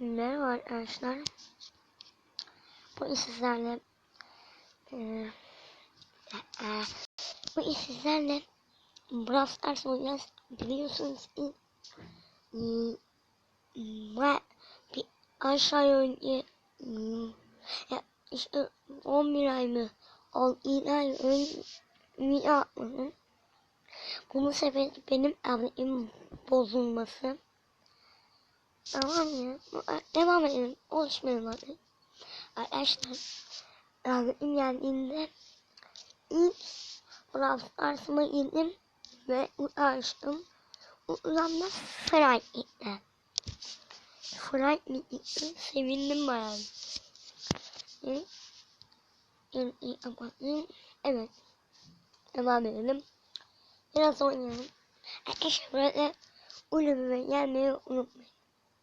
Merhaba arkadaşlar. Bu sizlerle eee eee, bu sizlerle Brawl Stars oynayacağız. Biliyorsunuz ki ben bir aşağıya önce eee, ya işte 11 ay mı 6 ay önce yapmadım. Bunun sebebi benim abimin bozulması. Tamam ya. Devam edelim. Oluşmayalım hadi. Arkadaşlar. Rahmetim geldiğinde ilk Brawl Stars'ıma girdim ve açtım. Ulan Fright gitti. Fright gitti. Sevindim bayağı. Evet. Evet. Devam edelim. Biraz oynayalım. Arkadaşlar burada ulumuma gelmeyi unutmayın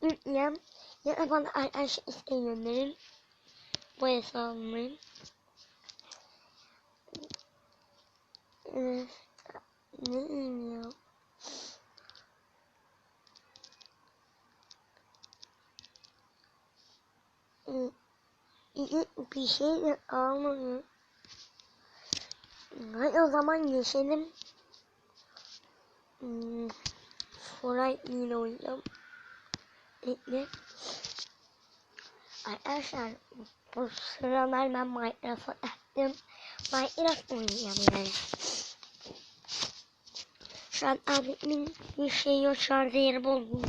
unutmayın. Ya da bana arkadaş isteği gönderin. Bu hesabımın. Ee, ne diyeyim ya? Bir şey de almadım. Hadi o zaman geçelim. Hmm, Fortnite ile oynayacağım. Bekle. Arkadaşlar bu sıralar ben Minecraft'a attım. Minecraft oynayacağım yani. Şu an abimin bir şey yok şarjı yeri buldum.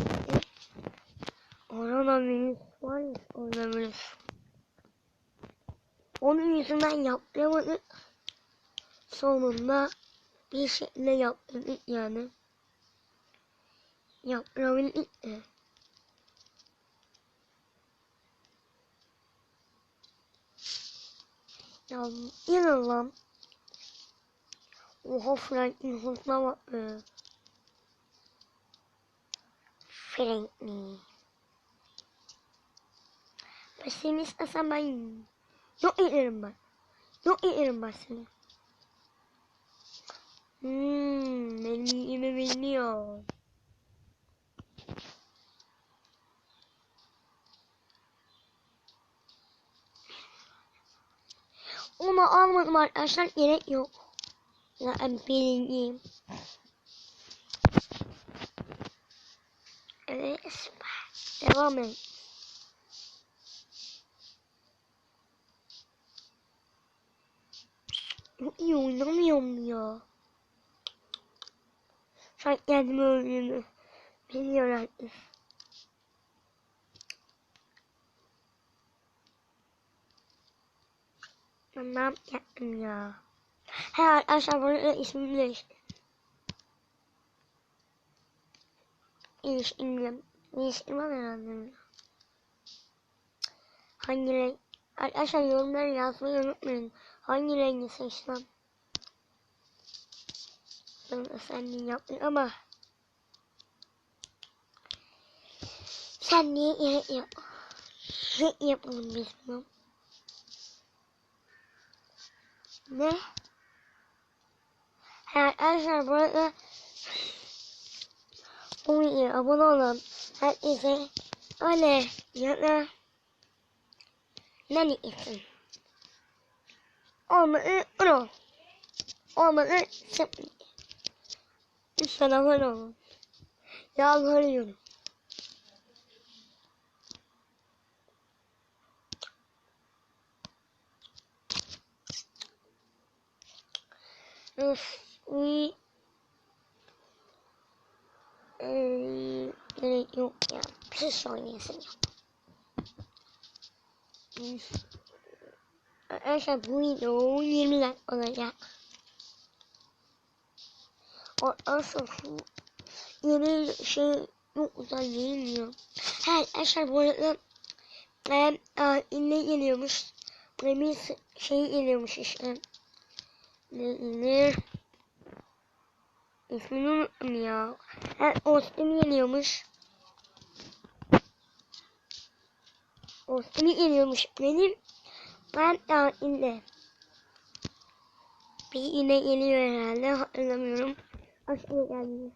Koronavirüs var ya koronavirüs. Onun yüzünden yapamadık. Sonunda bir şekilde yaptık yani. Yapabildik. Ya inan lan. Oha Frank'in hızına bak be. Ben seni istesem ben yok ederim ben. Yok ederim ben seni. Hmm, benim iyimi biliyor. Onu almadım arkadaşlar. Gerek yok. Zaten bilgiyim. Evet. Devam et. İyi oynamıyorum ya. Şu an kendimi öldüğünü biliyor herkes. Ben ne yaptım ya? He arkadaşlar burada ismimi değiştirdim. Değiştirmem. Değiştirmem herhalde. Hangi renk? Arkadaşlar yorumları yazmayı unutmayın. Hangi rengi seçsem? Ben senin yaptın ama sen niye gerek yap? Şey yapalım biz bunu. Ne? Arkadaşlar bu videoya abone olan herkese öyle ya da ne diyeceksin? Olmadı ol. Olmadı sıfır. Lütfen abone olun. Yalvarıyorum. Öf, iyi. Ee, gerek yok ya. Pis oynayasın ya. Arkadaşlar bu video 20 like olacak. O asıl şu yeni şey yok uzay değil ya. He arkadaşlar bu arada ben ne geliyormuş? Premier şey geliyormuş işte. Ne, ne? İsmini unuttum ya. Ha, Ostim geliyormuş. Ostim geliyormuş benim. Ben daha inde. Bir yine geliyor herhalde hatırlamıyorum. Aşağı geldi.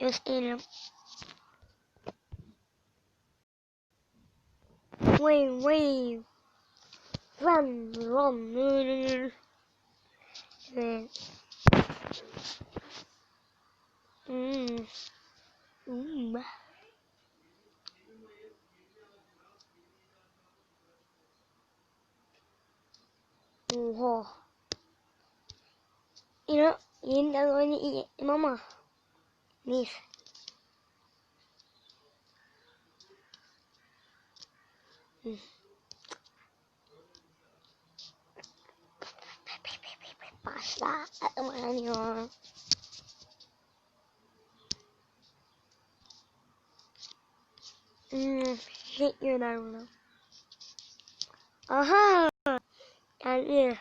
Göstereyim. wave, wave. Run, run, Evet. Hmm. Hmm. Oha. Yine yeniden oynayayım ama. Neyse. Hmm. Başla. Aman ya. Hmm, şey diyorlar buna. Aha. Geldi.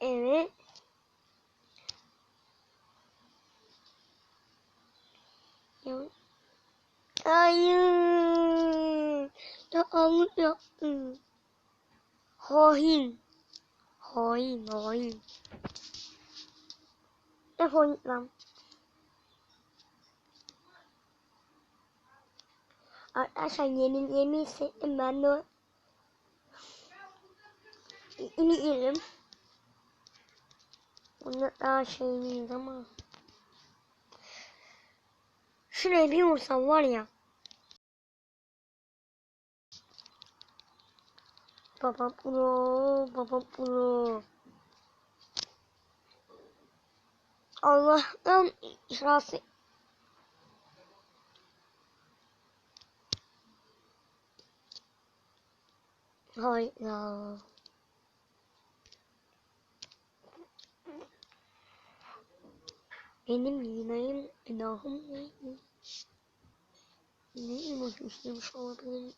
Evet. Ya. Hayır. Ya Allah yaptı. Hain. Hain, hain. Defol git lan. Arkadaşlar yeni yeni hissettim ben de. Yeni yerim. Bunda daha şeyliyiz ama. Şuraya bir vursam var ya. Baba pro, baba pro. Allah'tan şurası. Hayda. Benim yinayım günahım neydi? Ne yemek istemiş olabilir?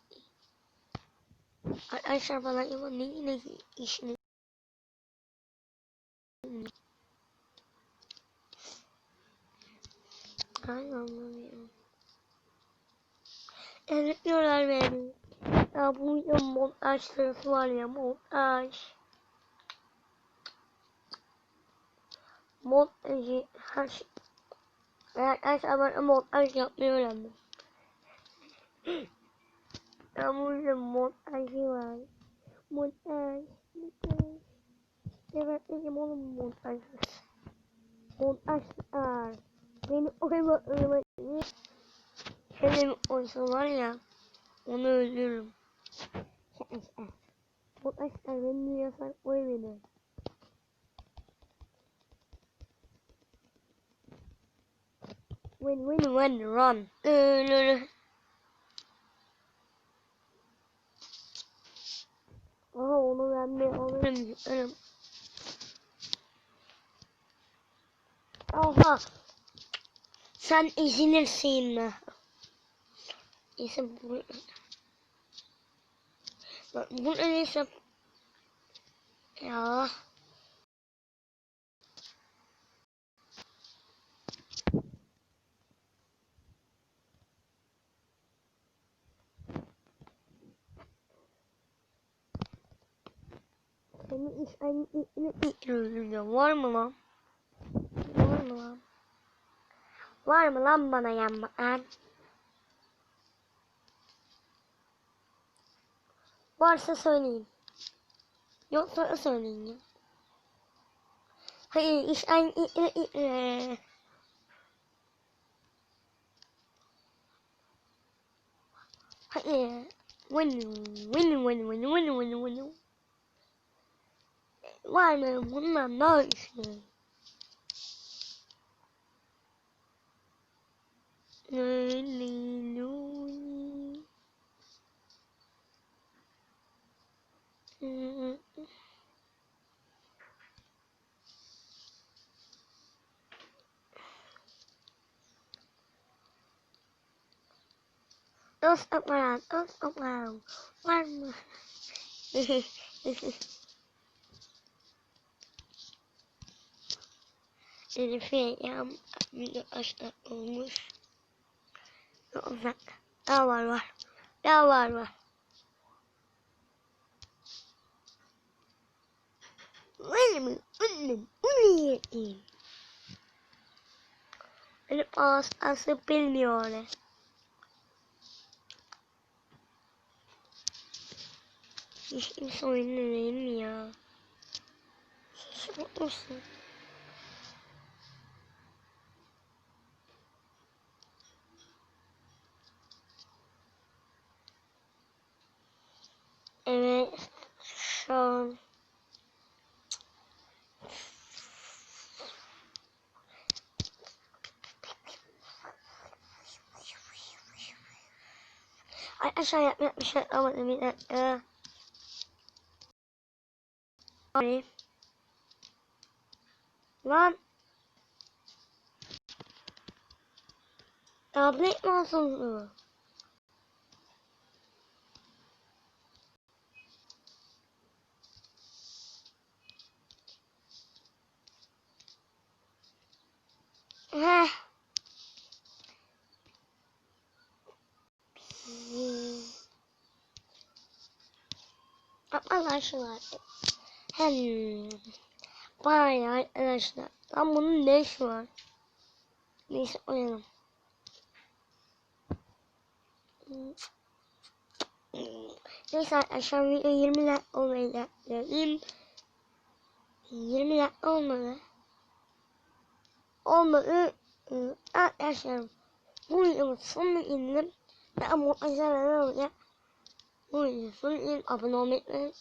Arkadaşlar bana ama ne yine işini Ay anlamıyorum. Evet diyorlar beni. Ya bu ya montaj sırası var ya montaj. Montajı her şey. Arkadaşlar ben montaj yapmayı öğrendim. Ya bu ya montajı var. Montaj. Montaj. Evet dedim oğlum montaj. Montajlar. Beni diye. Hele bir oysa var ya. Onu öldürürüm. Montajlar beni yasak oy beni. Win win win run. Aha onu ben bir alırım yıkarım. Aha. Sen izinirsin mi? Neyse bu... Bak bu neyse... Ya... Var mı lan? Var mı lan? Var mı lan bana yanmayan? Varsa söyleyin. Yoksa söyleyin ya. Hayır iş aynı Hayır. Win win win win win win win. Bueno, una noche. Aleluya. Mm-hmm. Dos ông dos around, mà Şerife yağmur arkadaşlar olmuş. Uzak. Daha var var. Daha var var. Ölüm, ölüm, ölüm. Ölüm ağzı bilmiyor öyle. Hiç kimse oyunu değil mi ya? Şaşırtmışsın. Ay aşağı yapmak bir şey bir dakika. Abi. Lan. Tablet masumluğu. Heh. Arkadaşlar. Hem. Vay arkadaşlar. Lan bunun ne işi var? Neyse oynayalım. Neyse arkadaşlar video 20 like olmayı bekleyin. 20 like olmadı. Olmadı. Arkadaşlar bu videonun sonuna indim. Ve ama arkadaşlar olacak. Bu indim. Abone olmayı.